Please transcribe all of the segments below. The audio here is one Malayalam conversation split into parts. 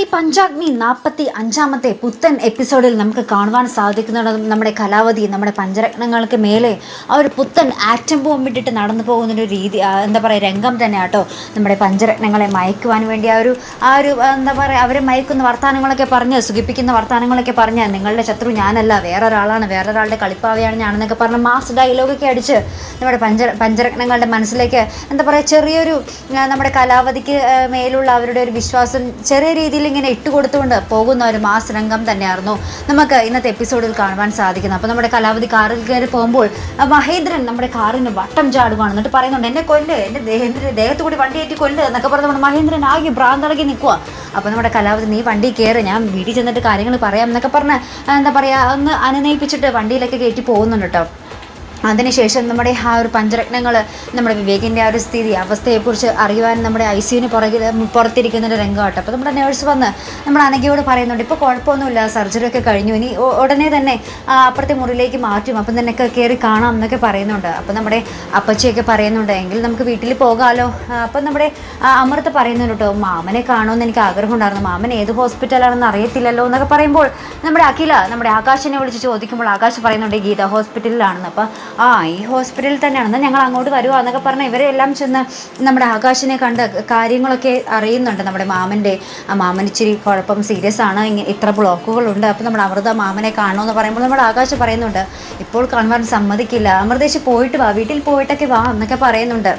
കന്യാകുമാരി പഞ്ചാഗ്നി നാൽപ്പത്തി അഞ്ചാമത്തെ പുത്തൻ എപ്പിസോഡിൽ നമുക്ക് കാണുവാൻ സാധിക്കുന്നുണ്ട്. നമ്മുടെ കലാവതി നമ്മുടെ പഞ്ചരത്നങ്ങൾക്ക് മേലെ ആ ഒരു പുത്തൻ ആറ്റം ബോംബിട്ടിട്ട് നടന്നു പോകുന്നൊരു രീതി എന്താ പറയുക രംഗം തന്നെ ആട്ടോ നമ്മുടെ പഞ്ചരത്നങ്ങളെ മയക്കുവാൻ വേണ്ടി ആ ഒരു ആ ഒരു എന്താ പറയുക അവരെ മയക്കുന്ന വർത്തമാനങ്ങളൊക്കെ പറഞ്ഞ് സുഖിപ്പിക്കുന്ന വർത്തമാനങ്ങളൊക്കെ പറഞ്ഞ് നിങ്ങളുടെ ശത്രു ഞാനല്ല വേറൊരാളാണ് വേറൊരാളുടെ കളിപ്പാവയാണ് ഞാനെന്നൊക്കെ പറഞ്ഞ് മാസ് ഡയലോഗൊക്കെ അടിച്ച് നമ്മുടെ പഞ്ച പഞ്ചരത്നങ്ങളുടെ മനസ്സിലേക്ക് എന്താ പറയുക ചെറിയൊരു നമ്മുടെ കലാവതിക്ക് മേലുള്ള അവരുടെ ഒരു വിശ്വാസം ചെറിയ രീതിയിൽ ഇങ്ങനെ ഇട്ടുകൊടുത്തുകൊണ്ട് പോകുന്ന ഒരു മാസ് രംഗം തന്നെയായിരുന്നു നമുക്ക് ഇന്നത്തെ എപ്പിസോഡിൽ കാണുവാൻ സാധിക്കുന്നത്. അപ്പോൾ നമ്മുടെ കലാവധി കാറിൽ കയറി പോകുമ്പോൾ മഹേന്ദ്രൻ നമ്മുടെ കാറിന് വട്ടം ചാടുകയാണ് എന്നിട്ട് പറയുന്നുണ്ട് എന്നെ കൊല്ല് എന്റെ ദേഹത്തിന്റെ ദേഹത്ത് കൂടി വണ്ടി കയറ്റി കൊല്ല് എന്നൊക്കെ പറഞ്ഞ് നമ്മുടെ മഹേന്ദ്രൻ ആകെ ഭ്രാന്തളകി നിൽക്കുക അപ്പോൾ നമ്മുടെ കലാവധി നീ വണ്ടി കയറി ഞാൻ വീട്ടിൽ ചെന്നിട്ട് കാര്യങ്ങൾ പറയാം എന്നൊക്കെ പറഞ്ഞ് എന്താ പറയുക ഒന്ന് അനുനയിപ്പിച്ചിട്ട് വണ്ടിയിലൊക്കെ കയറ്റി പോകുന്നുണ്ട് കേട്ടോ. അതിനുശേഷം നമ്മുടെ ആ ഒരു പഞ്ചരത്നങ്ങൾ നമ്മുടെ വിവേകിന്റെ ആ ഒരു സ്ഥിതി അവസ്ഥയെക്കുറിച്ച് അറിയുവാൻ നമ്മുടെ ഐ സിയുന് പുറകിൽ പുറത്തിരിക്കുന്ന ഒരു രംഗമാട്ടോ. അപ്പോൾ നമ്മുടെ നേഴ്സ് വന്ന് നമ്മുടെ അനഘയോട് പറയുന്നുണ്ട് ഇപ്പോൾ കുഴപ്പമൊന്നുമില്ല സർജറി ഒക്കെ കഴിഞ്ഞു ഇനി ഉടനെ തന്നെ അപ്പുറത്തെ മുറിയിലേക്ക് മാറ്റും അപ്പം തന്നെ ഒക്കെ കയറി കാണാം എന്നൊക്കെ പറയുന്നുണ്ട്. അപ്പം നമ്മുടെ അപ്പച്ചിയൊക്കെ പറയുന്നുണ്ട് എങ്കിൽ നമുക്ക് വീട്ടിൽ പോകാമല്ലോ അപ്പം നമ്മുടെ അമൃത് പറയുന്നുണ്ട് കേട്ടോ മാമനെ കാണുമെന്ന് എനിക്ക് ആഗ്രഹം ഉണ്ടായിരുന്നു മാമൻ ഏത് ഹോസ്പിറ്റലാണെന്ന് അറിയത്തില്ലല്ലോ എന്നൊക്കെ പറയുമ്പോൾ നമ്മുടെ അഖില നമ്മുടെ ആകാശിനെ വിളിച്ച് ചോദിക്കുമ്പോൾ ആകാശ് പറയുന്നുണ്ട് ഗീത ഹോസ്പിറ്റലിലാണെന്ന്. അപ്പോൾ ആ ഈ ഹോസ്പിറ്റലിൽ തന്നെയാണ് ഞങ്ങൾ അങ്ങോട്ട് വരുമോ എന്നൊക്കെ പറഞ്ഞ് ഇവരെല്ലാം ചെന്ന് നമ്മുടെ ആകാശിനെ കണ്ട് കാര്യങ്ങളൊക്കെ അറിയുന്നുണ്ട്. നമ്മുടെ മാമന്റെ ആ മാമൻ ഇച്ചിരി കുഴപ്പം സീരിയസ് ആണ്. ഇത്ര ബ്ലോക്കുകളുണ്ട്. അപ്പോൾ നമ്മുടെ അമൃത മാമനെ കാണുമെന്ന് പറയുമ്പോൾ നമ്മുടെ ആകാശ് പറയുന്നുണ്ട് ഇപ്പോൾ കാണുവാൻ സമ്മതിക്കില്ല. അമൃതേശ് പോയിട്ട് വാ വീട്ടിൽ പോയിട്ടൊക്കെ വാ എന്നൊക്കെ പറയുന്നുണ്ട്.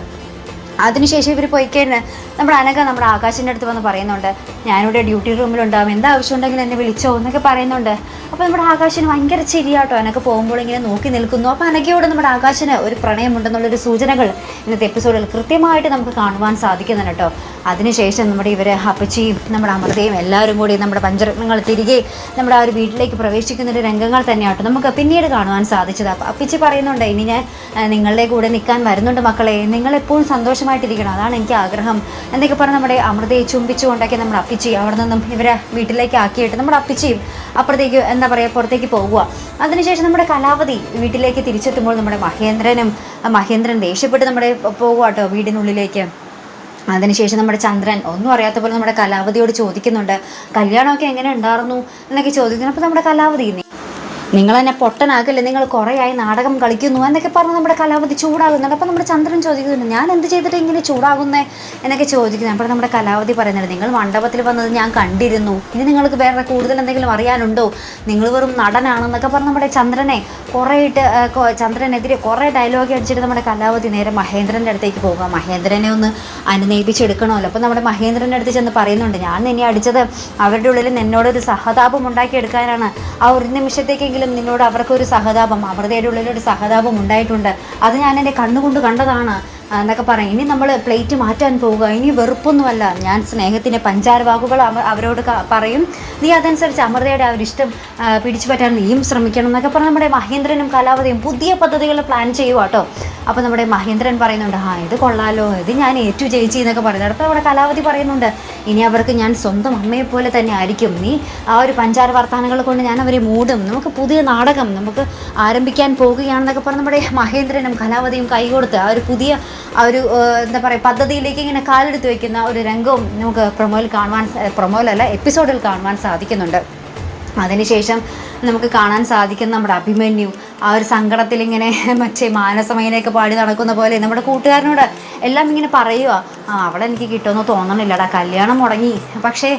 അതിനുശേഷം ഇവർ പോയി കഴിഞ്ഞാൽ നമ്മുടെ അനക നമ്മുടെ ആകാശിന്റെ അടുത്ത് വന്ന് പറയുന്നുണ്ട് ഞാനിവിടെ ഡ്യൂട്ടി റൂമിലുണ്ടാവും എന്താ ആവശ്യം ഉണ്ടെങ്കിൽ എന്നെ വിളിച്ചോ എന്നൊക്കെ പറയുന്നുണ്ട്. അപ്പോൾ നമ്മുടെ ആകാശിന് ഭയങ്കര ചിരിയാട്ടോ. അനക്ക് പോകുമ്പോൾ ഇങ്ങനെ നോക്കി നിൽക്കുന്നു. അപ്പോൾ അനക്കയോട് നമ്മുടെ ആകാശിന് ഒരു പ്രണയമുണ്ടെന്നുള്ളൊരു സൂചനകൾ ഇന്നത്തെ എപ്പിസോഡിൽ കൃത്യമായിട്ട് നമുക്ക് കാണുവാൻ സാധിക്കുന്നുണ്ട് കേട്ടോ. അതിനുശേഷം നമ്മുടെ ഇവർ അപ്പച്ചിയും നമ്മുടെ അമൃതയും എല്ലാവരും കൂടി നമ്മുടെ പഞ്ചരത്നങ്ങൾ തിരികെ നമ്മുടെ ആ ഒരു വീട്ടിലേക്ക് പ്രവേശിക്കുന്ന ഒരു രംഗങ്ങൾ തന്നെയാട്ടോ നമുക്ക് പിന്നീട് കാണുവാൻ സാധിച്ചത്. അപ്പോൾ അപ്പച്ചി പറയുന്നുണ്ട് ഇനി ഞാൻ നിങ്ങളുടെ കൂടെ നിൽക്കാൻ വരുന്നുണ്ട് മക്കളെ. നിങ്ങളെപ്പോഴും സന്തോഷമായിട്ടിരിക്കണം. അതാണ് എനിക്ക് ആഗ്രഹം. എന്നൊക്കെ പറഞ്ഞ് നമ്മുടെ അമൃതയെ ചുംബിച്ചുകൊണ്ടൊക്കെ നമ്മുടെ അപ്പിച്ചി അവിടെ നിന്നും ഇവരെ വീട്ടിലേക്ക് ആക്കിയിട്ട് നമ്മുടെ അപ്പിച്ചിയും അപ്പുറത്തേക്ക് എന്താ പറയുക പുറത്തേക്ക് പോകുക അതിനുശേഷം നമ്മുടെ കലാവധി വീട്ടിലേക്ക് തിരിച്ചെത്തുമ്പോൾ നമ്മുടെ മഹേന്ദ്രനും മഹേന്ദ്രൻ ദേഷ്യപ്പെട്ട് നമ്മുടെ പോകുക കേട്ടോ വീടിനുള്ളിലേക്ക്. അതിനുശേഷം നമ്മുടെ ചന്ദ്രൻ ഒന്നും അറിയാത്ത പോലെ നമ്മുടെ കലാവതിയോട് ചോദിക്കുന്നുണ്ട് കല്യാണമൊക്കെ എങ്ങനെ ഉണ്ടായിരുന്നു എന്നൊക്കെ ചോദിക്കുന്നു നമ്മുടെ കലാവധി നിങ്ങൾ എന്നെ പൊട്ടനാക്കല്ലേ? നിങ്ങൾ കുറേയായി നാടകം കളിക്കുന്നു എന്നൊക്കെ പറഞ്ഞ് നമ്മുടെ കലാപതി ചൂടാകുന്നുണ്ട്. അപ്പോൾ നമ്മുടെ ചന്ദ്രൻ ചോദിക്കുന്നുണ്ട് ഞാൻ എന്ത് ചെയ്തിട്ട് ഇങ്ങനെ ചൂടാകുന്നേ? എന്നൊക്കെ ചോദിക്കുന്നത് അപ്പോൾ നമ്മുടെ കലാവതി പറയുന്നുണ്ട് നിങ്ങൾ മണ്ഡപത്തിൽ വന്നത് ഞാൻ കണ്ടിരുന്നു. ഇനി നിങ്ങൾക്ക് വേറെ കൂടുതൽ എന്തെങ്കിലും അറിയാനുണ്ടോ? നിങ്ങൾ വെറും നടനാണെന്നൊക്കെ പറഞ്ഞ് നമ്മുടെ ചന്ദ്രനെ കുറേയിട്ട് ചന്ദ്രനെതിരെ കുറേ ഡയലോഗ് അടിച്ചിട്ട് നമ്മുടെ കലാവതി നേരെ മഹേന്ദ്രന്റെ അടുത്തേക്ക് പോകുക മഹേന്ദ്രനെ ഒന്ന് അനുനയിപ്പിച്ചെടുക്കണമല്ലോ. അപ്പോൾ നമ്മുടെ മഹേന്ദ്രന്റെ അടുത്ത് ചെന്ന് പറയുന്നുണ്ട് ഞാൻ നിന്നെ അടിച്ചത് അവരുടെ ഉള്ളിൽ നിന്നോടൊരു സഹതാപം ഉണ്ടാക്കിയെടുക്കാനാണ്. ആ ഒരു നിമിഷത്തേക്കെങ്കിലും നിന്നോട് അവർക്കൊരു സഹതാപം അമൃതയുടെ ഉള്ളിലൊരു സഹതാപം ഉണ്ടായിട്ടുണ്ട്. അത് ഞാൻ എന്റെ കണ്ണുകൊണ്ട് കണ്ടതാണ്. എന്നൊക്കെ പറയും. ഇനി നമ്മൾ പ്ലേറ്റ് മാറ്റാൻ പോവുക. ഇനി വെറുപ്പൊന്നുമല്ല. ഞാൻ സ്നേഹത്തിന്റെ പഞ്ചാര വാക്കുകൾ അവ- അവരോട് പറയും. നീ അതനുസരിച്ച് അമൃതയുടെ ആ ഒരു ഇഷ്ടം പിടിച്ചു പറ്റാൻ നീയും ശ്രമിക്കണം എന്നൊക്കെ പറഞ്ഞ് നമ്മുടെ മഹേന്ദ്രനും കലാവതിയും പുതിയ പദ്ധതികൾ പ്ലാൻ ചെയ്യുക കേട്ടോ അപ്പോൾ നമ്മുടെ മഹേന്ദ്രൻ പറയുന്നുണ്ട് ആ ഇത് കൊള്ളാലോ. ഇത് ഞാൻ ഏറ്റു ചേച്ചി എന്നൊക്കെ പറയുന്നുണ്ട്. അപ്പോൾ നമ്മുടെ കലാവതി പറയുന്നുണ്ട് ഇനി അവർക്ക് ഞാൻ സ്വന്തം അമ്മയെ പോലെ തന്നെ ആയിരിക്കും. നീ ആ ഒരു പഞ്ചാര വർത്തമാനങ്ങൾ കൊണ്ട് ഞാൻ അവരെ മൂടും. നമുക്ക് പുതിയ നാടകം നമുക്ക് ആരംഭിക്കാൻ പോകുകയാണെന്നൊക്കെ പറഞ്ഞ് നമ്മുടെ മഹേന്ദ്രനും കലാവതിയും കൈകൊടുത്ത് ആ ഒരു പുതിയ ആ ഒരു എന്താ പറയുക പദ്ധതിയിലേക്ക് ഇങ്ങനെ കാലെടുത്ത് വയ്ക്കുന്ന ഒരു രംഗവും നമുക്ക് പ്രൊമോയിൽ കാണുവാൻ പ്രൊമോയിലല്ല എപ്പിസോഡിൽ കാണുവാൻ സാധിക്കുന്നുണ്ട്. അതിനുശേഷം നമുക്ക് കാണാൻ സാധിക്കുന്ന നമ്മുടെ അഭിമന്യു. ആ ഒരു സങ്കടത്തിൽ ഇങ്ങനെ മറ്റേ മാനസമയനെയൊക്കെ പാടി നടക്കുന്ന പോലെ നമ്മുടെ കൂട്ടുകാരനോട് എല്ലാം ഇങ്ങനെ പറയുക ആ അവളെ എനിക്ക് കിട്ടുമെന്ന് തോന്നണില്ലടാ കല്യാണം മുടങ്ങി. പക്ഷേ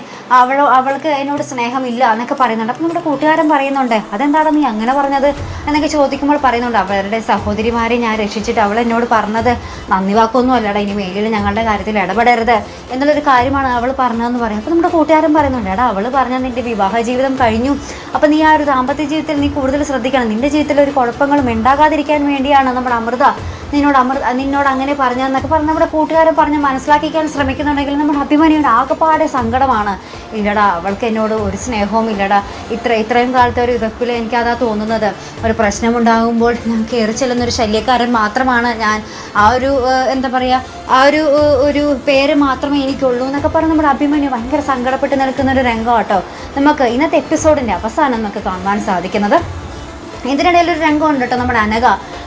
അവൾ അവൾക്ക് എന്നോട് സ്നേഹമില്ല എന്നൊക്കെ പറയുന്നുണ്ട്. അപ്പം നമ്മുടെ കൂട്ടുകാരൻ പറയുന്നുണ്ട് അതെന്താണ് നീ അങ്ങനെ പറഞ്ഞത്? എന്നൊക്കെ ചോദിക്കുമ്പോൾ പറയുന്നുണ്ട് അവരുടെ സഹോദരിമാരെ ഞാൻ രക്ഷിച്ചിട്ട് അവൾ എന്നോട് പറഞ്ഞത് നന്ദി വാക്കൊന്നും അല്ലടാ ഇനി മേലിൽ ഞങ്ങളുടെ കാര്യത്തിൽ ഇടപെടരുത് എന്നുള്ളൊരു കാര്യമാണ് അവൾ പറഞ്ഞതെന്ന് പറയുന്നത്. അപ്പോൾ നമ്മുടെ കൂട്ടുകാരൻ പറയുന്നുണ്ട് എടാ അവൾ പറഞ്ഞാൽ നിന്റെ വിവാഹ ജീവിതം കഴിഞ്ഞു. അപ്പം നീ ആ ഒരു ദാമ്പത്യ ജീവിതത്തിൽ നീ കൂടുതൽ ശ്രദ്ധിക്കണം. നിന്റെ ജീവിതത്തിൽ ഒരു കുഴപ്പങ്ങളും ഉണ്ടാകാതിരിക്കാൻ വേണ്ടിയാണ് നമ്മുടെ അമൃത നിന്നോട് അമൃ നിന്നോട് അങ്ങനെ പറഞ്ഞതെന്നൊക്കെ പറഞ്ഞ് നമ്മുടെ കൂട്ടുകാരൻ പറഞ്ഞ് മനസ്സിലാക്കിക്കാൻ ശ്രമിക്കുന്നുണ്ടെങ്കിൽ നമ്മുടെ അഭിമാനിയുടെ ആകെപ്പാടെ സങ്കടമാണ്. ഇല്ലടാ അവൾക്ക് എന്നോട് ഒരു സ്നേഹവും ഇല്ലടാ. ഇത്ര ഇത്രയും കാലത്തെ ഒരു ഇതൊക്കെ എനിക്കതാ തോന്നുന്നത്. ഒരു പ്രശ്നമുണ്ടാകുമ്പോൾ ഞാൻ കയറി ചെല്ലുന്നൊരു ശല്യക്കാരൻ മാത്രമാണ് ഞാൻ. ആ ഒരു എന്താ പറയുക ആ ഒരു ഒരു പേര് മാത്രമേ എനിക്കുള്ളൂ എന്നൊക്കെ പറഞ്ഞ് നമ്മുടെ അഭിമന്യു ഭയങ്കര സങ്കടപ്പെട്ട് നിൽക്കുന്ന ഒരു രംഗം കേട്ടോ നമുക്ക് ഇന്നത്തെ എപ്പിസോഡിന്റെ അവസാനം നമുക്ക് കാണുവാൻ സാധിക്കുന്നത്. ഇതിനിടയിൽ ഒരു രംഗമുണ്ട് കേട്ടോ നമ്മുടെ അനഘ.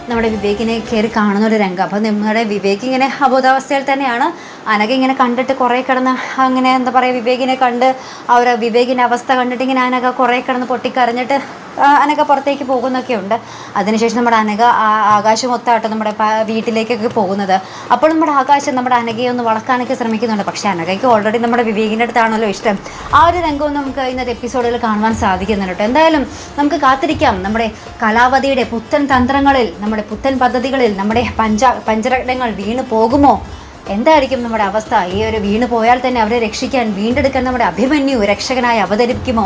നമ്മുടെ വിവേകിനെ കയറി കാണുന്ന ഒരു രംഗം. അപ്പോൾ നമ്മുടെ വിവേക് ഇങ്ങനെ അബോധാവസ്ഥയിൽ തന്നെയാണ്. അനഘ ഇങ്ങനെ കണ്ടിട്ട് കുറേ കിടന്ന് അങ്ങനെ എന്താ പറയുക വിവേകിനെ കണ്ട് ഒരു വിവേകിന്റെ അവസ്ഥ കണ്ടിട്ട് ഇങ്ങനെ അനക കുറേ കിടന്ന് പൊട്ടിക്കരഞ്ഞിട്ട് അനഘ പുറത്തേക്ക് പോകുന്നൊക്കെ ഉണ്ട് അതിനുശേഷം നമ്മുടെ അനഘ ആകാശം ഒത്താട്ടോ നമ്മുടെ വീട്ടിലേക്കൊക്കെ പോകുന്നത്. അപ്പോൾ നമ്മുടെ ആകാശം നമ്മുടെ അനഘയെ ഒന്ന് വളർത്താനൊക്കെ ശ്രമിക്കുന്നുണ്ട്. പക്ഷേ അനഘയ്ക്ക് ഓൾറെഡി നമ്മുടെ വിവേകിന്റെ അടുത്താണല്ലോ ഇഷ്ടം. ആ ഒരു രംഗവും നമുക്ക് ഇന്നത്തെ എപ്പിസോഡിൽ കാണുവാൻ സാധിക്കുന്നുണ്ട് എന്തായാലും നമുക്ക് കാത്തിരിക്കാം. നമ്മുടെ കലാവതിയുടെ പുത്തൻ തന്ത്രങ്ങളിൽ നമ്മുടെ പുത്തൻ പദ്ധതികളിൽ നമ്മുടെ പഞ്ച പഞ്ചരത്നങ്ങൾ വീണു പോകുമോ? എന്തായിരിക്കും നമ്മുടെ അവസ്ഥ? ഈ ഒരു വീണ് പോയാൽ തന്നെ അവരെ രക്ഷിക്കാൻ വീണ്ടെടുക്കാൻ നമ്മുടെ അഭിമന്യു രക്ഷകനായി അവതരിപ്പിക്കുമോ?